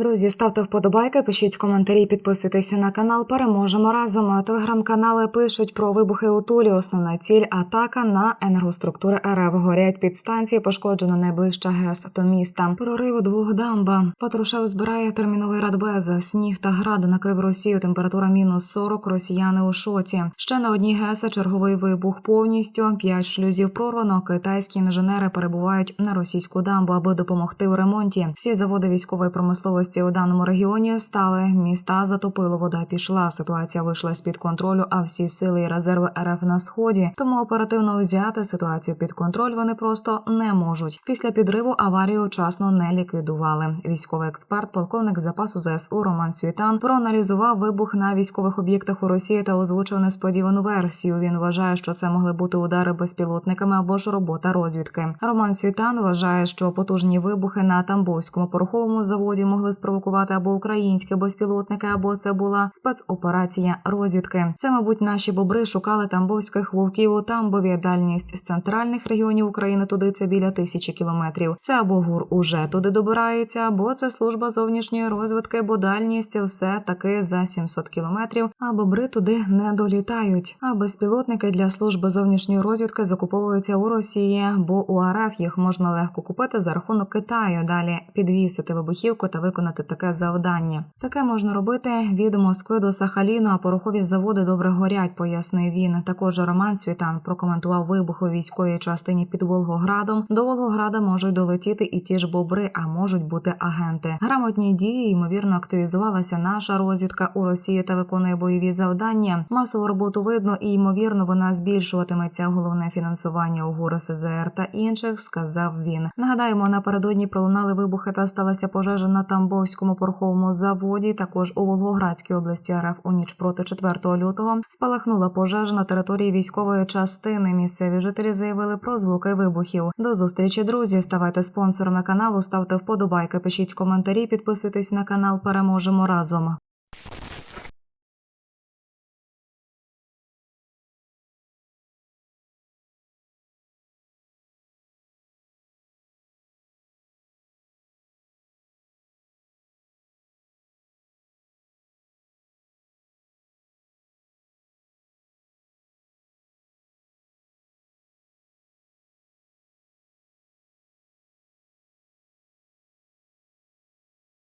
Друзі, ставте вподобайки, пишіть коментарі, підписуйтеся на канал. Переможемо разом. Телеграм-канали пишуть про вибухи у Тулі. Основна ціль атака на енергоструктури РФ. Горять підстанції, пошкоджено найближча ГЕС до міста. Прорив двох дамба. Патрушев збирає терміновий радбез. Сніг та град накрив Росію. Температура мінус 40. Росіяни у шоці. Ще на одній ГЕС черговий вибух повністю. П'ять шлюзів прорвано. Китайські інженери перебувають на російську дамбу, аби допомогти у ремонті. Всі заводи військової промисловості у даному регіоні стали. Міста затопило, вода пішла. Ситуація вийшла з під контролю. А всі сили і резерви РФ на сході. Тому оперативно взяти ситуацію під контроль вони просто не можуть. Після підриву аварію вчасно не ліквідували. Військовий експерт, полковник запасу ЗСУ Роман Світан проаналізував вибух на військових об'єктах у Росії та озвучив несподівану версію. Він вважає, що це могли бути удари безпілотниками або ж робота розвідки. Роман Світан вважає, що потужні вибухи на Тамбовському пороховому заводі могли спровокувати або українські безпілотники, або це була спецоперація розвідки. Це, мабуть, наші бобри шукали тамбовських вовків у Тамбові. Дальність з центральних регіонів України туди це біля тисячі кілометрів. Це або гур уже туди добирається, або це служба зовнішньої розвідки, бо дальність все таки за 700 кілометрів. А бобри туди не долітають. А безпілотники для служби зовнішньої розвідки закуповуються у Росії, бо у РФ їх можна легко купити за рахунок Китаю. Далі підвісити вибухівку та виконати таке завдання. Таке можна робити від Москви до Сахаліну, а порохові заводи добре горять, пояснив він. Також Роман Світан прокоментував вибух у військовій частині під Волгоградом. До Волгограда можуть долетіти і ті ж бобри, а можуть бути агенти. Грамотні дії ймовірно активізувалася наша розвідка у Росії та виконує бойові завдання. Масову роботу видно і ймовірно вона збільшуватиметься. Головне фінансування у СЗР та інших, сказав він. Нагадаємо, напередодні пролунали вибухи та сталася пожежа на Тамбовському пороховому заводі. Також у Волгоградській області РФ у ніч проти 4 лютого спалахнула пожежа на території військової частини. Місцеві жителі заявили про звуки вибухів. До зустрічі, друзі. Ставайте спонсорами каналу, ставте вподобайки, пишіть коментарі, підписуйтесь на канал. Переможемо разом.